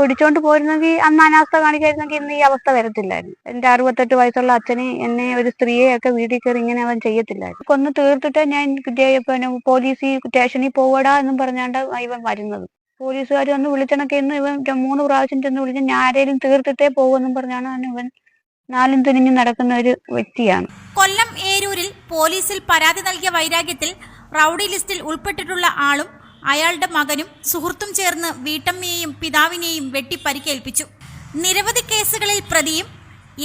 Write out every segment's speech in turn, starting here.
പിടിച്ചോണ്ട് പോയിരുന്നെങ്കിൽ അന്ന് അനാസ്ഥ കാണിക്കായിരുന്നെങ്കിൽ ഇന്ന് ഈ അവസ്ഥ വരത്തില്ലായിരുന്നു. എന്റെ അറുപത്തെട്ട് വയസ്സുള്ള അച്ഛനെ എന്നെ ഒരു സ്ത്രീയെ ഒക്കെ വീട്ടിൽ കയറി ഇങ്ങനെ അവൻ ചെയ്യത്തില്ലായിരുന്നു. കൊന്ന് തീർത്തിട്ട് ഞാൻ പിന്നെ പോലീസ് സ്റ്റേഷനിൽ പോവടാ എന്നും പറഞ്ഞാണ്ട് ഇവൻ വരുന്നത്. പോലീസുകാർ വന്ന് വിളിച്ചണക്കെ ഇന്ന് ഇവൻ മൂന്ന് പ്രാവശ്യം ചെന്ന് വിളിച്ച് ഞാൻ ആരേലും തീർത്തിട്ടേ പോകുമെന്നും പറഞ്ഞാണ് ഇവൻ നാലും തിരിഞ്ഞ് നടക്കുന്ന ഒരു വ്യക്തിയാണ്. കൊല്ലം ഏരൂരിൽ പോലീസിൽ പരാതി നൽകിയ വൈരാഗ്യത്തിൽ റൌഡി ലിസ്റ്റിൽ ഉൾപ്പെട്ടിട്ടുള്ള ആളും അയാളുടെ മകനും സുഹൃത്തും ചേർന്ന് വീട്ടമ്മയെയും പിതാവിനെയും വെട്ടി പരിക്കേൽപ്പിച്ചു. നിരവധി കേസുകളിൽ പ്രതിയും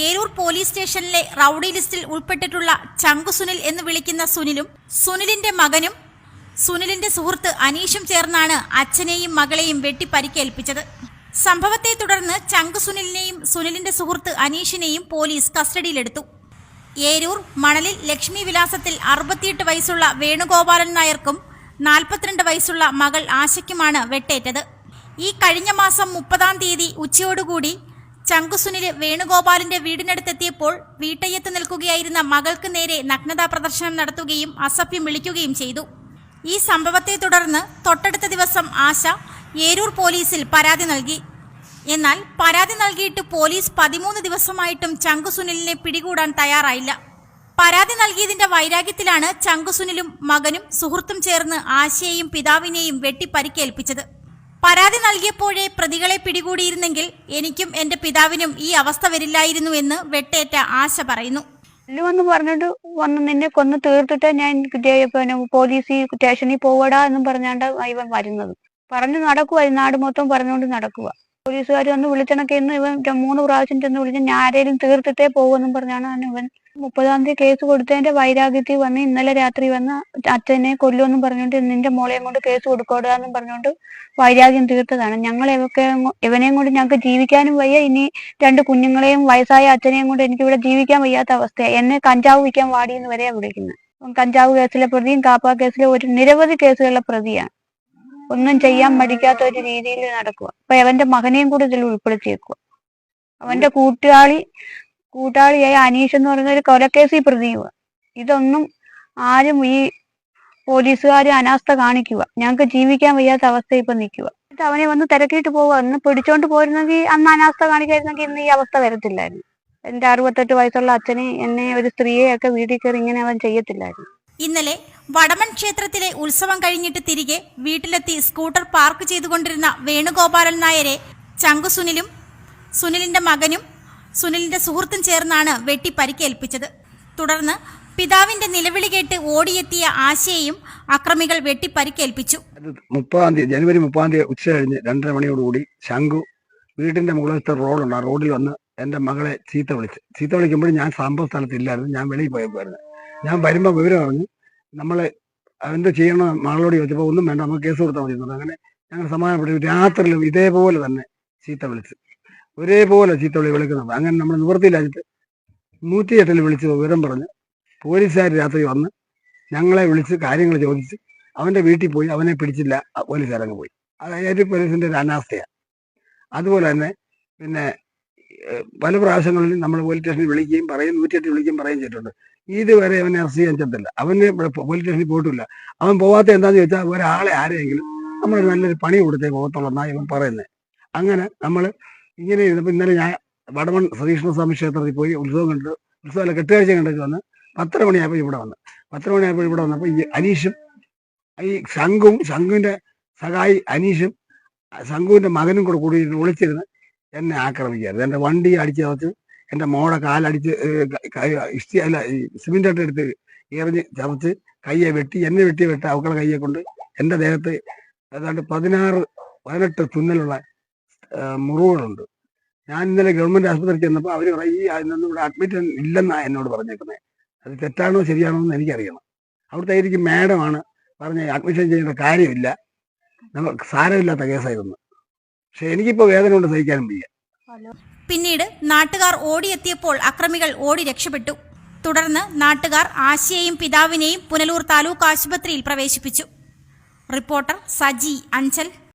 ഏരൂർ പോലീസ് സ്റ്റേഷനിലെ റൌഡി ലിസ്റ്റിൽ ഉൾപ്പെട്ടിട്ടുള്ള ചങ്കു സുനിൽ എന്ന് വിളിക്കുന്ന സുനിലും സുനിലിന്റെ മകനും സുനിലിന്റെ സുഹൃത്ത് അനീഷും ചേർന്നാണ് അച്ഛനെയും മകളെയും വെട്ടി പരിക്കേൽപ്പിച്ചത്. സംഭവത്തെ തുടർന്ന് ചങ്കു സുനിലിനെയും സുനിലിന്റെ സുഹൃത്ത് അനീഷിനെയും പോലീസ് കസ്റ്റഡിയിലെടുത്തു. ഏരൂർ മണലിൽ ലക്ഷ്മി വിലാസത്തിൽ അറുപത്തിയെട്ട് വയസ്സുള്ള വേണുഗോപാലൻ നായർക്കും നാൽപ്പത്തിരണ്ട് വയസ്സുള്ള മകൾ ആശയ്ക്കുമാണ് വെട്ടേറ്റത്. ഈ കഴിഞ്ഞ മാസം മുപ്പതാം തീയതി ഉച്ചയോടുകൂടി ചങ്കുസുനിൽ വേണുഗോപാലിന്റെ വീടിനടുത്തെത്തിയപ്പോൾ വീട്ടയ്യത്ത് നിൽക്കുകയായിരുന്ന മകൾക്ക് നേരെ നഗ്നതാ പ്രദർശനം നടത്തുകയും അസഭ്യം വിളിക്കുകയും ചെയ്തു. ഈ സംഭവത്തെ തുടർന്ന് തൊട്ടടുത്ത ദിവസം ആശ ഏരൂർ പോലീസിൽ പരാതി നൽകി. എന്നാൽ പരാതി നൽകിയിട്ട് പോലീസ് പതിമൂന്ന് ദിവസമായിട്ടും ചങ്കുസുനിലിനെ പിടികൂടാൻ തയ്യാറായില്ല. പരാതി നൽകിയതിന്റെ വൈരാഗ്യത്തിലാണ് ചങ്കുസുനിലും മകനും സുഹൃത്തും ചേർന്ന് ആശയെയും പിതാവിനെയും വെട്ടി പരിക്കേൽപ്പിച്ചത് പരാതി നൽകിയപ്പോഴേ പ്രതികളെ പിടികൂടിയിരുന്നെങ്കിൽ എനിക്കും എന്റെ പിതാവിനും ഈ അവസ്ഥ വരില്ലായിരുന്നു എന്ന് വെട്ടേറ്റ ആശ പറയുന്നു. വന്ന് പറഞ്ഞിട്ട് വന്ന് നിന്നെ കൊന്ന് തീർത്തിട്ട് ഞാൻ പിന്നെ പോലീസ് സ്റ്റേഷനിൽ പോവടാ എന്നും പറഞ്ഞാണ്ട് ഇവൻ വരുന്നത്. പറഞ്ഞു നടക്കുക നാട് മൊത്തം പറഞ്ഞുകൊണ്ട് നടക്കുക പോലീസുകാർ വന്ന് വിളിച്ചണക്കെ ഇന്ന് ഇവൻ മൂന്ന് പ്രാവശ്യം ചെന്ന് വിളിച്ച് ഞാൻ ആരേലും തീർത്തിട്ടേ പോകുമെന്നും പറഞ്ഞാണ് ഇവൻ മുപ്പതാം തീയതി കേസ് കൊടുത്തതിന്റെ വൈരാഗ്യത്തിൽ വന്ന് ഇന്നലെ രാത്രി വന്ന് അച്ഛനെ കൊല്ലുമെന്നും പറഞ്ഞുകൊണ്ട് നിന്റെ മോളെയും കൊണ്ട് കേസ് കൊടുക്കോടാന്നും പറഞ്ഞുകൊണ്ട് വൈരാഗ്യം തീർത്തതാണ്. ഞങ്ങൾ ഇവക്കെ ഇവനെയും കൊണ്ട് ഞങ്ങൾക്ക് ജീവിക്കാനും വയ്യ. ഇനി രണ്ട് കുഞ്ഞുങ്ങളെയും വയസ്സായ അച്ഛനെയും കൊണ്ട് എനിക്ക് ഇവിടെ ജീവിക്കാൻ വയ്യാത്ത അവസ്ഥയാണ് എന്നെ കഞ്ചാവ് വിൽക്കാൻ വാടിയെന്ന് വരെയാണ് വിളിക്കുന്നത് കഞ്ചാവ് കേസിലെ പ്രതിയും കാപ്പ കേസിലെ ഒരു നിരവധി കേസുകളിലെ പ്രതിയാണ്. ഒന്നും ചെയ്യാൻ മടിക്കാത്ത ഒരു രീതിയിൽ നടക്കുക അപ്പൊ അവന്റെ മകനെയും കൂടെ ഇതിൽ ഉൾപ്പെടുത്തിയേക്കുക അവന്റെ കൂട്ടാളി കൂട്ടാളിയായ അനീഷ് എന്ന് പറയുന്ന ഒരു കൊലക്കേസിൽ പ്രതിയുക ഇതൊന്നും ആരും ഈ പോലീസുകാർ അനാസ്ഥ കാണിക്കുക ഞങ്ങൾക്ക് ജീവിക്കാൻ വയ്യാത്ത അവസ്ഥ ഇപ്പൊ നിൽക്കുക എന്നിട്ട് അവനെ വന്ന് തിരക്കിയിട്ട് പോവുക ഒന്ന് പിടിച്ചോണ്ട് പോയിരുന്നെങ്കിൽ അന്ന് അനാസ്ഥ കാണിക്കായിരുന്നെങ്കിൽ ഇന്ന് ഈ അവസ്ഥ വരത്തില്ലായിരുന്നു. എന്റെ അറുപത്തെട്ട് വയസ്സുള്ള അച്ഛനെ എന്നെ ഒരു സ്ത്രീയെ ഒക്കെ വീട്ടിൽ കയറി ഇങ്ങനെ അവൻ ചെയ്യത്തില്ലായിരുന്നു. ഇന്നലെ വടമൺ ക്ഷേത്രത്തിലെ ഉത്സവം കഴിഞ്ഞിട്ട് തിരികെ വീട്ടിലെത്തി സ്കൂട്ടർ പാർക്ക് ചെയ്തുകൊണ്ടിരുന്ന വേണുഗോപാലൻ നായരെ ചങ്കു സുനിലും സുനിലിന്റെ മകനും സുനിലിന്റെ സുഹൃത്തും ചേർന്നാണ് വെട്ടി പരിക്കേൽപ്പിച്ചത്. തുടർന്ന് പിതാവിന്റെ നിലവിളി കേട്ട് ഓടിയെത്തിയ ആശയെയും അക്രമികൾ വെട്ടി പരിക്കേൽപ്പിച്ചു. മുപ്പതാം തീയതി ജനുവരി മുപ്പതാം തീയതി ഉച്ച കഴിഞ്ഞ് രണ്ടര മണിയോടുകൂടി ശംഖു വീടിന്റെ മുകളിലത്തെ റോഡുണ്ട്. ആ റോഡിൽ വന്ന് എന്റെ മകളെ ചീത്ത വിളിച്ച്. ചീത്ത വിളിക്കുമ്പോൾ ഞാൻ സംഭവ സ്ഥലത്തില്ലായിരുന്നു ഞാൻ വെളിയിൽ പോയപ്പോയിരുന്നു ഞാൻ വരുമ്പോൾ വിവരം അറിഞ്ഞു നമ്മളെ എന്ത് ചെയ്യണം മകളോട് ചോദിച്ചപ്പോൾ ഒന്നും വേണ്ട നമുക്ക് കേസ് കൊടുത്താൽ മതി അങ്ങനെ ഞങ്ങൾ സമാധാനപ്പെട്ടു. രാത്രിയിലും ഇതേപോലെ തന്നെ ചീത്ത വിളിച്ച് ഒരേപോലെ ചീത്ത വിളി വിളിക്കുന്നത് അങ്ങനെ നമ്മൾ നിവൃത്തിയില്ലാഞ്ഞിട്ട് നൂറ്റിയെട്ടിൽ വിളിച്ച് വിവരം പറഞ്ഞ് പോലീസുകാർ രാത്രി വന്ന് ഞങ്ങളെ വിളിച്ച് കാര്യങ്ങൾ ചോദിച്ച് അവന്റെ വീട്ടിൽ പോയി അവനെ പിടിച്ചില്ല പോലീസ് പോലീസുകാരങ്ങ് പോയി. അതായത് പോലീസിന്റെ ഒരു അനാസ്ഥയാണ് അതുപോലെ തന്നെ പിന്നെ പല പ്രാവശ്യങ്ങളിലും നമ്മൾ പോലീസ് സ്റ്റേഷനിൽ വിളിക്കുകയും പറയും നൂറ്റിയെട്ട് വിളിക്കുകയും പറയുകയും ചെയ്തിട്ടുണ്ട്. ഇതുവരെ അവനെ അറസ്റ്റ് ചെയ്യാൻ ചെന്നില്ല അവന് പോലീസ് സ്റ്റേഷനിൽ പോയിട്ടില്ല. അവൻ പോവാത്ത എന്താന്ന് ചോദിച്ചാൽ ഒരാളെ ആരെയെങ്കിലും നമ്മൾ നല്ലൊരു പണി കൊടുത്തേ പോകത്തുള്ളൂ ഇവൻ പറയുന്നത്. അങ്ങനെ നമ്മൾ ഇങ്ങനെ ഇരുന്നപ്പോൾ ഇന്നലെ ഞാൻ വടമൺ ശ്രീകൃഷ്ണ സ്വാമി ക്ഷേത്രത്തിൽ പോയി ഉത്സവം കണ്ടു ഉത്സവമല്ല കെട്ടുകാഴ്ച കണ്ടൊക്കെ വന്ന് പത്തര മണിയായപ്പോൾ ഇവിടെ വന്ന്. പത്തര മണിയായപ്പോൾ ഇവിടെ വന്നപ്പോൾ ഈ അനീഷും ഈ ശംഖും ശംഖുവിന്റെ സഹായി അനീഷും ശംഖുവിന്റെ മകനും കൂടെ കൂടി വിളിച്ചിരുന്ന് എന്നെ ആക്രമിക്കരുത് എന്റെ വണ്ടി അടിച്ച് ചതച്ച് എന്റെ മോളെ കാലടിച്ച് ഇഷ്ടി അല്ല ഈ ഇട്ട് എടുത്ത് എറിഞ്ഞ് ചതച്ച് കയ്യെ വെട്ടി എന്നെ വെട്ടി വെട്ട അവക്കളെ കയ്യെ കൊണ്ട് എന്റെ ദേഹത്ത് ഏതാണ്ട് പതിനാറ് പതിനെട്ട് തുന്നലുള്ള മുറിവുകളുണ്ട്. ഞാൻ ഇന്നലെ ഗവൺമെന്റ് ആശുപത്രിയിൽ ചെന്നപ്പോൾ അവർ പറയും ഈ ഇവിടെ അഡ്മിറ്റ് ഇല്ലെന്നാ എന്നോട് പറഞ്ഞേക്കുന്നത് അത് തെറ്റാണോ ശരിയാണോ എന്ന് എനിക്കറിയണം. അവിടുത്തെ ആയിരിക്കും മാഡമാണ് പറഞ്ഞ അഡ്മിഷൻ ചെയ്യേണ്ട കാര്യമില്ല. നമ്മൾ സാരമില്ലാത്ത കേസായിരുന്നു പക്ഷെ എനിക്കിപ്പോ വേദന കൊണ്ട് സഹിക്കാനും വയ്യ. പിന്നീട് നാട്ടുകാർ ഓടിയെത്തിയപ്പോൾ അക്രമികൾ ഓടി രക്ഷപ്പെട്ടു. തുടർന്ന് നാട്ടുകാർ ആശയെയും പിതാവിനെയും പുനലൂർ താലൂക്ക് ആശുപത്രിയിൽ പ്രവേശിപ്പിച്ചു. റിപ്പോർട്ടർ സജി അഞ്ചൽ.